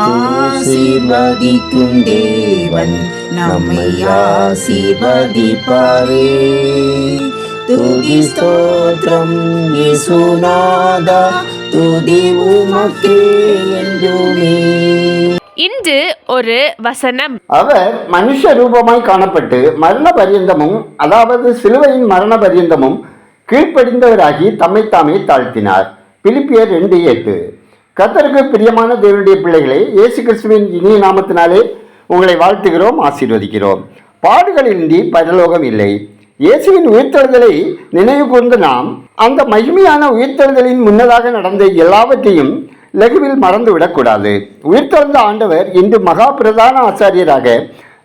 ஆசீர்வதிக்கும் தேவன் நம்மை ஆசீர்வதிப்பாரே. துதி ஸ்தோத்திரம் இயேசுநாதா துதி உமக்கே என்றுமே. இன்று ஒரு வசனம். அவர் மனுஷ ரூபமாய் காணப்பட்டு மரண பரியந்தமும் அதாவது சிலுவையின் மரண பரியந்தமும் கீழ்ப்படிந்தவராகி தம்மைத்தாமே தாழ்த்தினார். பிலிப்பியர் ரெண்டு எட்டு. கர்த்தருக்கு பிரியமான தேவனுடைய பிள்ளைகளே இயேசு கிறிஸ்துவின் இனிய நாமத்தினாலே உங்களை வாழ்த்துகிறோம் ஆசீர்வதிக்கிறோம். பாடுகளின்றி பரலோகம் இல்லை. இயேசுவின் உயிர்த்தெழுதலை நினைவு கூர்ந்த நாம் அந்த மகிமையான உயிர்த்தெழுதலின் முன்னதாக நடந்த எல்லாவற்றையும் லகுவில் மறந்துவிடக்கூடாது உயிர்த்தெழுந்த ஆண்டவர் இன்று மகா பிரதான ஆசாரியராக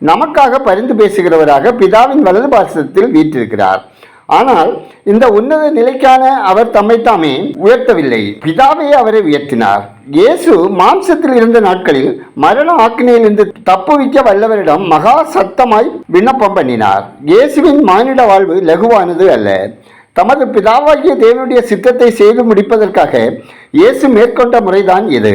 நமக்காக பரிந்து பேசுகிறவராக பிதாவின் வலது பாசத்தில் வீற்றிருக்கிறார். ஆனால் இந்த உன்னத நிலைக்கான அவர் தம்மைத்தாமே உயர்த்தவில்லை. பிதாவே அவரை உயர்த்தினார். இயேசு மாம்சத்தில் இருந்த நாட்களில் மரண ஆக்கினையிலிருந்து தப்புவிக்க வல்லவரிடம் மகா சத்தமாய் விண்ணப்பம் பண்ணினார். இயேசுவின் மானிட வாழ்வு லகுவானது அல்ல. தமது பிதாவாகிய தேவனுடைய சித்தத்தை செய்து முடிப்பதற்காக இயேசு மேற்கொண்ட முறைதான் இது.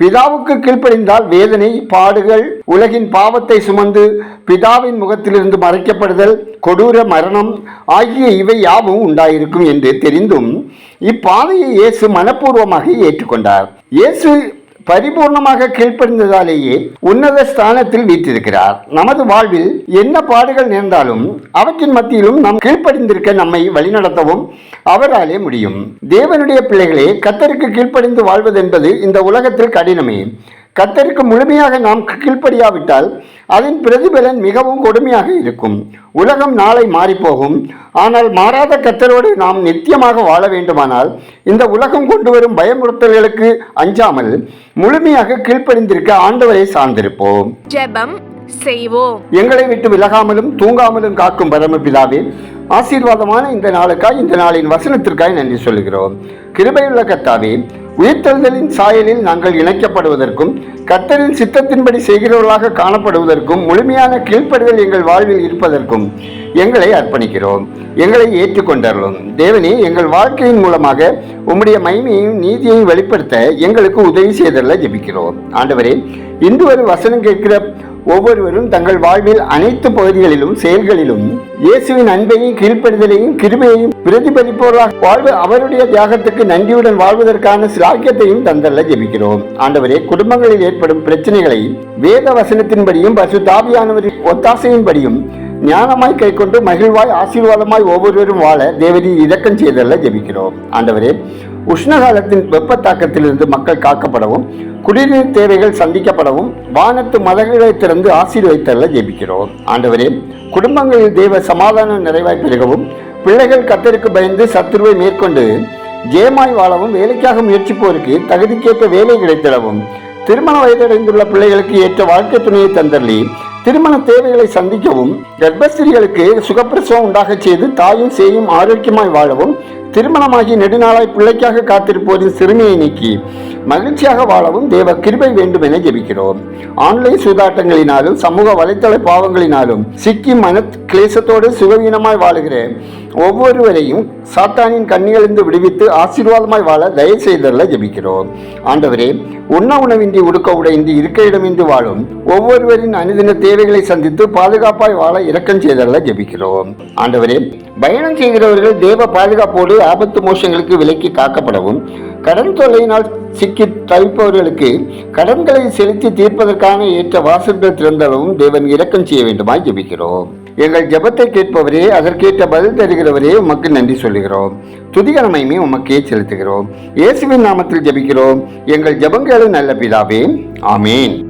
பிதாவுக்கு கீழ்ப்படிந்தால் வேதனை பாடுகள் உலகின் பாவத்தை சுமந்து பிதாவின் முகத்திலிருந்து மறைக்கப்படுதல் கொடூர மரணம் ஆகிய இவை யாவும் உண்டாயிருக்கும் என்று தெரிந்தும் இப்பாதையை இயேசு மனப்பூர்வமாக ஏற்றுக்கொண்டார். இயேசு பரிபூர்ணமாக கீழ்ப்படிந்ததாலேயே உன்னத ஸ்தானத்தில் வீற்றிருக்கிறார். நமது வாழ்வில் என்ன பாடுகள் நேர்ந்தாலும் அவற்றின் மத்தியிலும் நாம் கீழ்ப்படிந்திருக்க நம்மை வழிநடத்தவும் அவராலே முடியும். தேவனுடைய பிள்ளைகளே கத்தருக்கு கீழ்ப்படிந்து வாழ்வதென்பது இந்த உலகத்தில் கடினமே. கத்தருக்கு முழுமையாக நாம் கீழ்ப்படியாவிட்டால் அதன் பிரதிபலன் மிகவும் கொடுமையாக இருக்கும். உலகம் நாளை மாறிப்போகும். ஆனால் மாறாத கத்தரோடு நாம் நித்தியமாக வாழ வேண்டுமானால் இந்த உலகம் கொண்டு வரும் பயமுறுத்தல்களுக்கு அஞ்சாமல் முழுமையாக கீழ்ப்படிந்திருக்க ஆண்டவரை சார்ந்திருப்போம். ஜெபம் செய்வோம். எங்களை விட்டு விலகாமலும் தூங்காமலும் காக்கும் பரமபிதாவே ஆசீர்வாதமான இந்த நாளுக்காய் இந்த நாளின் வசனத்திற்காய் நன்றி சொல்கிறோம் கிருபையுள்ள கர்த்தாவே உயிர்த்தெழுதலின் சாயலில் நாங்கள் இணைக்கப்படுவதற்கும் கர்த்தரின் சித்தத்தின்படி செய்கிறவர்களாக காணப்படுவதற்கும் முழுமையான கீழ்ப்படுதல் எங்கள் வாழ்வில் இருப்பதற்கும் எங்களை அர்ப்பணிக்கிறோம். எங்களை ஏற்றுக்கொண்டர்களும் தேவனே எங்கள் வாழ்க்கையின் மூலமாக உம்முடைய மைமையும் நீதியையும் வெளிப்படுத்த எங்களுக்கு உதவி செய்தல ஜெபிக்கிறோம். ஆண்டவரே இன்று ஒரு வசனம் கேட்கிற ஒவ்வொருவரும் தங்கள் வாழ்வில் அனைத்து பகுதிகளிலும் செயல்களிலும் இயேசுவின் அன்பையும் கீழ்ப்படுதலையும் கிருபையையும் பிரதிபலிப்பவர்களாக வாழ்வு அவருடைய தியாகத்துக்கு நன்றியுடன் வாழ்வதற்கான சிலாக்கியத்தையும் தந்தல்ல ஜெபிக்கிறோம். ஆண்டவரே குடும்பங்களில் ஏற்படும் பிரச்சனைகளை வேத வசனத்தின்படியும் பசு தாபியானவரின் ஒத்தாசையின்படியும் ஞானமாய் கை கொண்டு மகிழ்வாய் ஆசீர்வாதமாய் ஒவ்வொருவரும் வாழ தேவதி இலக்கம் செய்தல்ல ஜெபிக்கிறோம். ஆண்டவரே உஷ்ணகாலத்தின் வெப்ப தாக்கத்திலிருந்து மக்கள் காக்கப்படவும் குடிநீர் தேவைகள் சந்திக்கப்படவும் வானத்து மதகளை திறந்து ஆசீர்வதித்தல்ல ஜெபிக்கிறோம். ஆண்டவரே குடும்பங்களில் தெய்வ சமாதானம் நிறைவாய் பெருகவும் பிள்ளைகள் கத்தருக்கு பயந்து சத்துருவை மேற்கொண்டு ஜெயமாய் வாழவும் வேலைக்காக முயற்சிப்போருக்கு தகுதிக்கேற்ற வேலை கிடைத்திடவும் திருமண வயதடைந்துள்ள பிள்ளைகளுக்கு ஏற்ற வாழ்க்கை துணையை தந்தள்ளி திருமண தேவைகளை சந்திக்கவும் கர்ப்பஸ்திரிகளுக்கு சுகப்பிரசவம் உண்டாகச் செய்து தாயும் சேயும் ஆரோக்கியமாய் வாழவும் திருமணமாகி நெடுநாளாய் பிள்ளைக்காக காத்திருப்போரின் சிறுமியை நீக்கி மகிழ்ச்சியாக வாழவும் தேவ கிருபை வேண்டும் என ஜெபிக்கிறோம். ஆன்லைன் சூதாட்டங்களினாலும் சமூக வலைத்தள பாவங்களினாலும் சிக்கி மன கிளேசத்தோடு சுகவீனமாய் வாழுகிற ஒவ்வொருவரையும் சாத்தானின் கண்ணிகளிருந்து விடுவித்து ஆசீர்வாதமாய் வாழ தயவு செய்தல்ல ஜெபிக்கிறோம். ஆண்டவரே உண்ண உணவின்றி உடுக்க உடையின்றி இருக்க இடமின்றி வாழும் ஒவ்வொருவரின் அனுதின தேவைகளை சந்தித்து பாதுகாப்பாய் வாழ இரக்கம் செய்தல்ல ஜெபிக்கிறோம். ஆண்டவரே பயணம் செய்கிறவர்கள் தேவ பாதுகாப்போடு ஆபத்து மோசங்களுக்கு விலக்கி காக்கப்படவும் கடன் தொல்லையினால் சிக்கி தவிப்பவர்களுக்கு கடன்களை செலுத்தி தீர்ப்பதற்கான ஏற்ற வாசல்கள் திறந்தளவும் தேவன் இரக்கம் செய்ய வேண்டுமாய் ஜெபிக்கிறோம். எங்கள் ஜெபத்தை கேட்பவரே அதற்கேற்ற பதில் தருகிறவரே உமக்கு நன்றி சொல்லுகிறோம். துதிகரமையுமே உமக்கே செலுத்துகிறோம். இயேசுவின் நாமத்தில் ஜெபிக்கிறோம். எங்கள் ஜபங்களை நல்ல பிதாவே ஆமேன்.